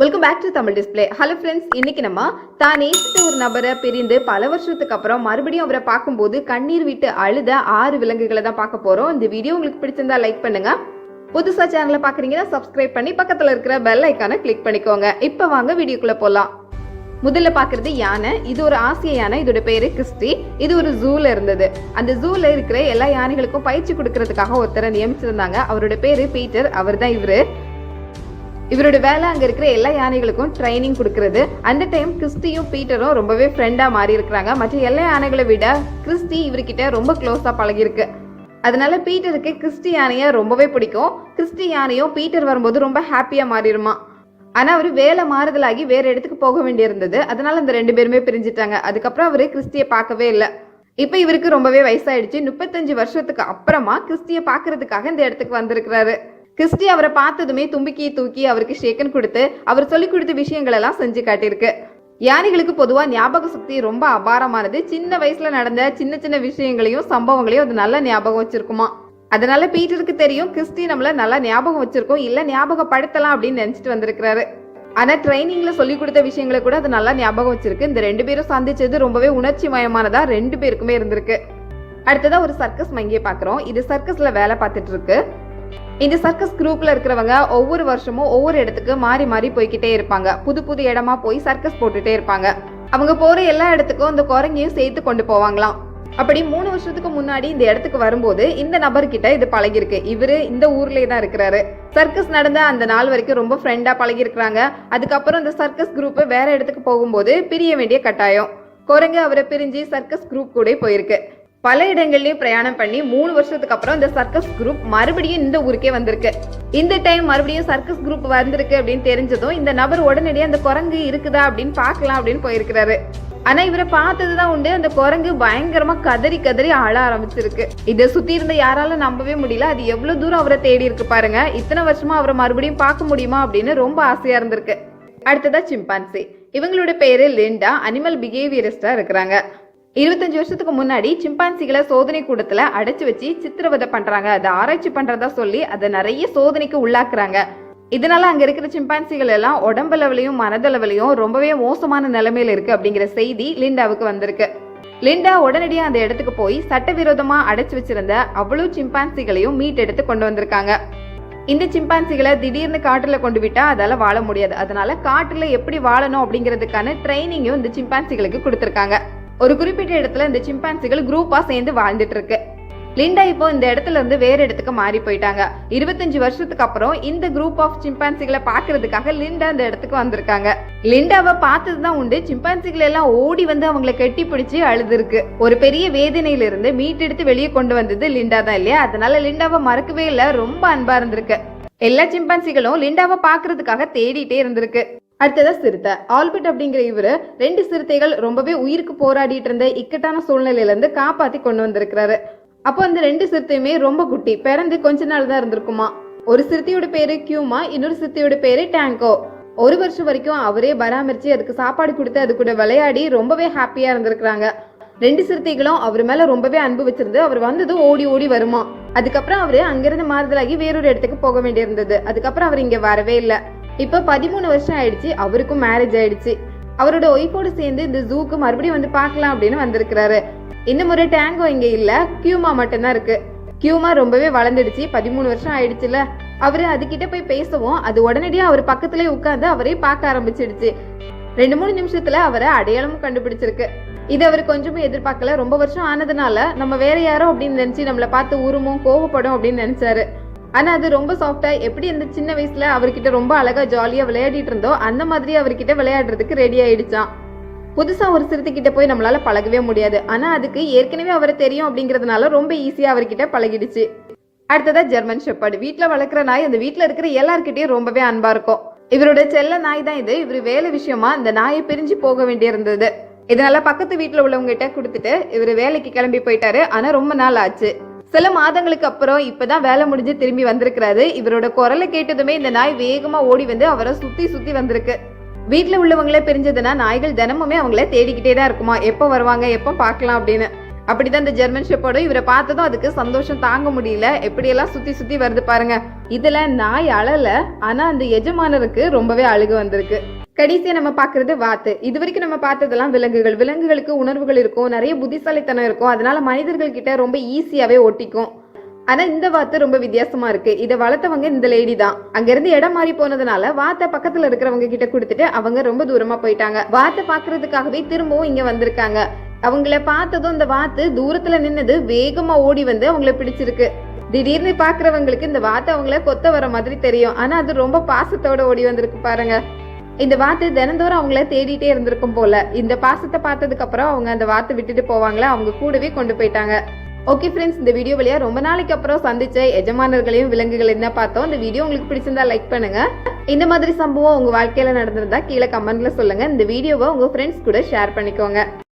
Welcome back to Tamil display hello friends இன்னைக்கு நம்ம தான் நேசித்த ஒரு நபரை பிரிந்து பல வருஷத்துக்கு அப்புறம் மறுபடியும் அவரை பார்க்கும்போது கண்ணீர் விட்டு அழுத ஆறு விலங்குகளை தான் பார்க்க போறோம். இந்த வீடியோ உங்களுக்கு பிடிச்சிருந்தா லைக் பண்ணுங்க. புதுசா சேனலை பாக்குறீங்கன்னா சப்ஸ்கிரைப் பண்ணி பக்கத்துல இருக்கிற பெல் ஐக்கானை கிளிக் பண்ணிக்கோங்க. இப்போ வாங்க வீடியோக்குள்ள போலாம். முதல்ல பாக்குறது யானை. இது ஒரு ஆசிய யானை. இதோட பேரு கிறிஸ்டி. இது ஒரு ஜூல இருந்தது. அந்த ஜூல இருக்கிற எல்லா யானைகளுக்கும் பயிற்சி கொடுக்கறதுக்காக ஒருத்தரை நியமிச்சிருந்தாங்க. அவரோட பேரு பீட்டர். அவர் தான் இவரு. இவரோட வேலை அங்க இருக்கிற எல்லா யானைகளுக்கும் ட்ரைனிங் கொடுக்கறது. அந்த டைம் கிறிஸ்டியும் பீட்டரும் ரொம்பவே ஃப்ரெண்டா மாறி இருக்கிறாங்க மற்ற எல்லா யானைகளை விட கிறிஸ்டி இவர்கிட்ட ரொம்ப க்ளோஸா பழகிருக்கு அதனால பீட்டருக்கு கிறிஸ்டி யானையை ரொம்பவே பிடிக்கும். கிறிஸ்டி யானையும் பீட்டர் வரும்போது ரொம்ப ஹாப்பியா மாறிடுமா. ஆனா அவர் வேலை மாறுதலாகி வேற இடத்துக்கு போக வேண்டியிருந்தது. அதனால அந்த ரெண்டு பேருமே பிரிஞ்சிட்டாங்க. அதுக்கப்புறம் அவரு கிறிஸ்டியை பார்க்கவே இல்லை. இப்ப இவருக்கு ரொம்பவே வயசாயிடுச்சு. முப்பத்தஞ்சு வருஷத்துக்கு அப்புறமா கிறிஸ்டியை பார்க்கறதுக்காக இந்த இடத்துக்கு வந்திருக்கிறாரு. கிறிஸ்டி அவரை பார்த்ததுமே தும்பிக்கையை தூக்கி அவருக்கு ஷேக்கன் கொடுத்து அவர் சொல்லி கொடுத்த விஷயங்கள் எல்லாம் செஞ்சு காட்டியிருக்கு. யானைகளுக்கு பொதுவாக ஞாபக சக்தி ரொம்ப அபாரமானது. சின்ன வயசுல நடந்த சின்ன சின்ன விஷயங்களையும் சம்பவங்களையும் அது நல்ல ஞாபகம் வச்சிருக்குமா? அதனால பீட்டருக்கு தெரியும் கிறிஸ்டி நம்மள நல்லா ஞாபகம் வச்சிருக்கோம். இல்ல ஞாபகப்படுத்தலாம் அப்படின்னு நினைச்சிட்டு வந்திருக்கிறாரு. ஆனா ட்ரைனிங்ல சொல்லி கொடுத்த விஷயங்களை கூட அது நல்லா ஞாபகம் வச்சிருக்கு. இந்த ரெண்டு பேரும் சந்திச்சது ரொம்பவே உணர்ச்சி மயமானதா ரெண்டு பேருக்குமே இருந்திருக்கு. அடுத்ததா ஒரு சர்க்கஸ் மங்கியை பாக்குறோம். இது சர்க்கஸ்ல வேலை பார்த்துட்டு இருக்கு. இந்த சர்க்கஸ் குரூப்ல இருக்கிறவங்க ஒவ்வொரு வருஷமும் ஒவ்வொரு இடத்துக்கு மாறி மாறி போய்கிட்டே இருப்பாங்க. புது புது இடமா போய் சர்க்கஸ் போட்டுட்டே இருப்பாங்க. அவங்க போற எல்லா இடத்துக்கும் அந்த குரங்கையும் சேர்த்து கொண்டு போவாங்களாம். அப்படி மூணு வருஷத்துக்கு முன்னாடி இந்த இடத்துக்கு வரும்போது இந்த நபர்கிட்ட இது பழகிருக்கு இவரு இந்த ஊர்லயே தான் இருக்கிறாரு. சர்க்கஸ் நடந்த அந்த நாள் வரைக்கும் ரொம்ப ஃப்ரெண்டா பழகி இருக்கிறாங்க அதுக்கப்புறம் இந்த சர்க்கஸ் குரூப் வேற இடத்துக்கு போகும்போது பிரிய வேண்டிய கட்டாயம். குரங்கு அவரை பிரிஞ்சு சர்க்கஸ் குரூப் கூட போயிருக்கு. பல இடங்கள்லயும் பிரயாணம் பண்ணி மூணு வருஷத்துக்கு அப்புறம் இந்த சர்க்கஸ் குரூப் மறுபடியும் இந்த ஊருக்கே வந்திருக்கு. இந்த டைம் மறுபடியும் சர்க்கஸ் குரூப் வந்திருக்கு அப்படின்னு தெரிஞ்சதும் இந்த நபர் உடனடியே அந்த குரங்கு இருக்குதா அப்படின்னு பார்க்கலாம் அப்படின்னு போயிருக்கிறாரு. ஆனா இவரை பார்த்ததுதான் உண்டு. அந்த குரங்கு பயங்கரமா கதறி கதறி அழ ஆரம்பிச்சிருக்கு. இதை சுத்தி இருந்த யாரால நம்பவே முடியல. அது எவ்வளவு தூரம் அவரை தேடி இருக்கு பாருங்க. இத்தனை வருஷமா அவரை மறுபடியும் பார்க்க முடியுமா அப்படின்னு ரொம்ப ஆசையா இருந்திருக்கு. அடுத்ததா சிம்பான்சி. இவங்களோட பேரு லிண்டா. அனிமல் பிஹேவியரிஸ்டா இருக்கிறாங்க. இருபத்தஞ்சு வருஷத்துக்கு முன்னாடி சிம்பான்சிகளை சோதனை கூடத்துல அடைச்சு வச்சு சித்திரவதை பண்றாங்க. அதை ஆராய்ச்சி பண்றதா சொல்லி அதை நிறைய சோதனைக்கு உள்ளாக்குறாங்க. இதனால அங்க இருக்கிற சிம்பான்சிகள் எல்லாம் உடம்பளவுலையும் மனதளவுலையும் ரொம்பவே மோசமான நிலைமையில இருக்கு அப்படிங்கிற செய்தி லிண்டாவுக்கு வந்திருக்கு. லிண்டா உடனடியா அந்த இடத்துக்கு போய் சட்டவிரோதமா அடைச்சு வச்சிருந்த அவ்வளவு சிம்பான்சிகளையும் மீட்டெடுத்து கொண்டு வந்திருக்காங்க. இந்த சிம்பான்சிகளை திடீர்னு காட்டுல கொண்டு விட்டா அதால வாழ முடியாது. அதனால காட்டுல எப்படி வாழணும் அப்படிங்கிறதுக்கான ட்ரைனிங்கும் இந்த சிம்பான்சிகளுக்கு கொடுத்திருக்காங்க. ஒரு குறிப்பிட்ட இடத்துல இந்த சிம்பான்சிகள் குரூப்பா சேர்ந்து வாழ்ந்துட்டு இருக்கு லிண்டா இப்போ இந்த இடத்துல இருந்து வேற இடத்துக்கு மாறி போயிட்டாங்க. இருபத்தஞ்சு வருஷத்துக்கு அப்புறம் இந்த குரூப் ஆஃப் சிம்பான்சிகளை பாக்குறதுக்காக லிண்டா இந்த இடத்துக்கு வந்திருக்காங்க. லிண்டாவை பார்த்ததுதான் உண்டு சிம்பான்சிகள் எல்லாம் ஓடி வந்து அவங்கள கட்டி பிடிச்சி அழுதுருக்கு. ஒரு பெரிய வேதனையில இருந்து மீட்டெடுத்து வெளியே கொண்டு வந்தது லிண்டா தான் இல்லையா? அதனால லிண்டாவை மறக்கவே இல்ல ரொம்ப அன்பா இருந்திருக்கு. எல்லா சிம்பான்சிகளும் லிண்டாவை பாக்குறதுக்காக தேடிட்டே இருந்திருக்கு. அடுத்ததா சிறுத்தை. ஆல்பர்ட் அப்படிங்கிற இவரு ரெண்டு சிறுத்தைகள் ரொம்பவே உயிருக்கு போராடிட்டு இருந்த இக்கட்டான சூழ்நிலையிலேருந்து காப்பாற்றி கொண்டு வந்திருக்கிறாரு. அப்போ அந்த ரெண்டு சிறுத்தையுமே ரொம்ப குட்டி பிறந்து கொஞ்ச நாள் தான் இருந்திருக்குமா? ஒரு சிறுத்தையோட பேரு கியூமா இன்னொரு சிறுத்தையோட பேரு டேங்கோ. ஒரு வருஷம் வரைக்கும் அவரே பராமரிச்சு அதுக்கு சாப்பாடு கொடுத்து அது கூட விளையாடி ரொம்பவே ஹாப்பியா இருந்திருக்கிறாங்க. ரெண்டு சிறுத்தைகளும் அவர் மேல ரொம்பவே அன்பு வச்சிருந்து அவர் வந்ததும் ஓடி ஓடி வருமா? அதுக்கப்புறம் அவரு அங்கிருந்து மாறுதலாகி வேறொரு இடத்துக்கு போக வேண்டியிருந்தது. அதுக்கப்புறம் அவர் இங்க வரவே இல்லை. இப்போ பதிமூணு வருஷம் ஆயிடுச்சு அவருக்கும் மேரேஜ் ஆயிடுச்சு. அவரோட ஒய்ஃபோடு சேர்ந்து இந்த ஜூக்கு மறுபடியும் வந்து பார்க்கலாம் அப்படின்னு வந்திருக்கிறாரு. இந்த ஒரு டேங்கோ இங்க இல்ல கியூமா மட்டும்தான் இருக்கு. கியூமா ரொம்பவே வளர்ந்துடுச்சு பதிமூணு வருஷம் ஆயிடுச்சுல. அவரு அதுகிட்ட போய் பேசவும் அது உடனடியா அவர் பக்கத்துலயே உட்கார்ந்து அவரே பார்க்க ஆரம்பிச்சிடுச்சு. ரெண்டு மூணு நிமிஷத்துல அவரை அடையாளமும் கண்டுபிடிச்சிருக்கு. இது அவர் கொஞ்சமும் எதிர்பார்க்கல ரொம்ப வருஷம் ஆனதுனால நம்ம வேற யாரோ அப்படின்னு நினைச்சு நம்மள பார்த்து உருமும் கோவப்படும் அப்படின்னு நினைச்சாரு. ஆனால் அது ரொம்ப சாஃப்டாக எப்படி அந்த சின்ன வயசில் அவர்கிட்ட ரொம்ப அழகாக ஜாலியாக விளையாடிட்டு இருந்தோ அந்த மாதிரி அவர்கிட்ட விளையாடுறதுக்கு ரெடி ஆயிடுச்சான் புதுசாக ஒரு சிறுத்தைக்கிட்ட போய் நம்மளால பழகவே முடியாது. ஆனால் அதுக்கு ஏற்கனவே அவரை தெரியும் அப்படிங்கிறதுனால ரொம்ப ஈஸியாக அவர்கிட்ட பழகிடுச்சு. அடுத்ததா ஜெர்மன் ஷெப்பர்டு. வீட்டில் வளர்க்குற நாய் அந்த வீட்டில் இருக்கிற எல்லார்கிட்டயும் ரொம்பவே அன்பாக இருக்கும். இவரோட செல்ல நாய் தான் இது. இவர் வேலை விஷயமா இந்த நாயை பிரிஞ்சு போக வேண்டியிருந்தது. இதனால பக்கத்து வீட்டில் உள்ளவங்ககிட்ட கொடுத்துட்டு இவர் வேலைக்கு கிளம்பி போயிட்டாரு. ஆனால் ரொம்ப நாள் ஆச்சு. சில மாதங்களுக்கு அப்புறம் இப்பதான் வேலை முடிஞ்சு திரும்பி வந்திருக்கிறாரு. இவரோட குரலை கேட்டதுமே இந்த நாய் வேகமா ஓடி வந்து அவரை சுத்தி சுத்தி வந்திருக்கு. வீட்டுல உள்ளவங்களே பிரிஞ்சதுன்னா நாய்கள் தினமுமே அவங்கள தேடிக்கிட்டே தான் இருக்குமா? எப்போ வருவாங்க? எப்போ பார்க்கலாம் அப்படின்னு. அப்படிதான் இந்த ஜெர்மன் ஷெப்பர்டும் இவரை பார்த்ததும் அதுக்கு சந்தோஷம் தாங்க முடியல. எப்படியெல்லாம் சுத்தி சுத்தி வருது பாருங்க. இதுல நாய் அழல ஆனா அந்த எஜமானருக்கு ரொம்பவே அழுகு வந்திருக்கு. கடைசியா நம்ம பாக்குறது வாத்து. இது வரைக்கும் நம்ம பார்த்ததெல்லாம் விலங்குகள். விலங்குகளுக்கு உணர்வுகள் இருக்கும். நிறைய புத்திசாலித்தனம் இருக்கும். அதனால மனிதர்கள் கிட்ட ரொம்ப ஈஸியாவே ஒட்டிக்கும். ஆனா இந்த வாத்து ரொம்ப வித்தியாசமா இருக்கு. இதை வளர்த்தவங்க இந்த லேடி தான். அங்கேருந்து இடம் மாறி போனதுனால வாத்தை பக்கத்துல இருக்கிறவங்க கிட்ட கொடுத்துட்டு அவங்க ரொம்ப தூரமா போயிட்டாங்க. வாத்தை பாக்குறதுக்காகவே திரும்பவும் இங்க வந்திருக்காங்க. அவங்கள பார்த்ததும் இந்த வாத்து தூரத்துல நின்னது வேகமா ஓடி வந்து அவங்கள பிடிச்சிருக்கு. திடீர்னு பாக்குறவங்களுக்கு இந்த வாத்து அவங்கள கொத்த வர மாதிரி தெரியும். ஆனா அது ரொம்ப பாசத்தோட ஓடி வந்திருக்கு பாருங்க. இந்த வார்த்தை தினந்தோறும் அவங்கள தேடிட்டே இருந்திருக்கும் போல. இந்த பாசத்தை பார்த்ததுக்கு அப்புறம் அவங்க அந்த வார்த்தை விட்டுட்டு போவாங்களே அவங்க கூடவே கொண்டு போயிட்டாங்க. ஓகே ஃப்ரெண்ட்ஸ் இந்த வீடியோ வழியா ரொம்ப நாளைக்கு அப்புறம் சந்திச்ச எஜமானர்களையும் விலங்குகளையும் தான் பார்த்தோம். இந்த வீடியோ உங்களுக்கு பிடிச்சிருந்தா லைக் பண்ணுங்க. இந்த மாதிரி சம்பவம் உங்க வாழ்க்கையில நடந்திருந்தா கீழே கமெண்ட்ல சொல்லுங்க. இந்த வீடியோவை உங்க ஃப்ரெண்ட்ஸ் கூட ஷேர் பண்ணிக்கோங்க.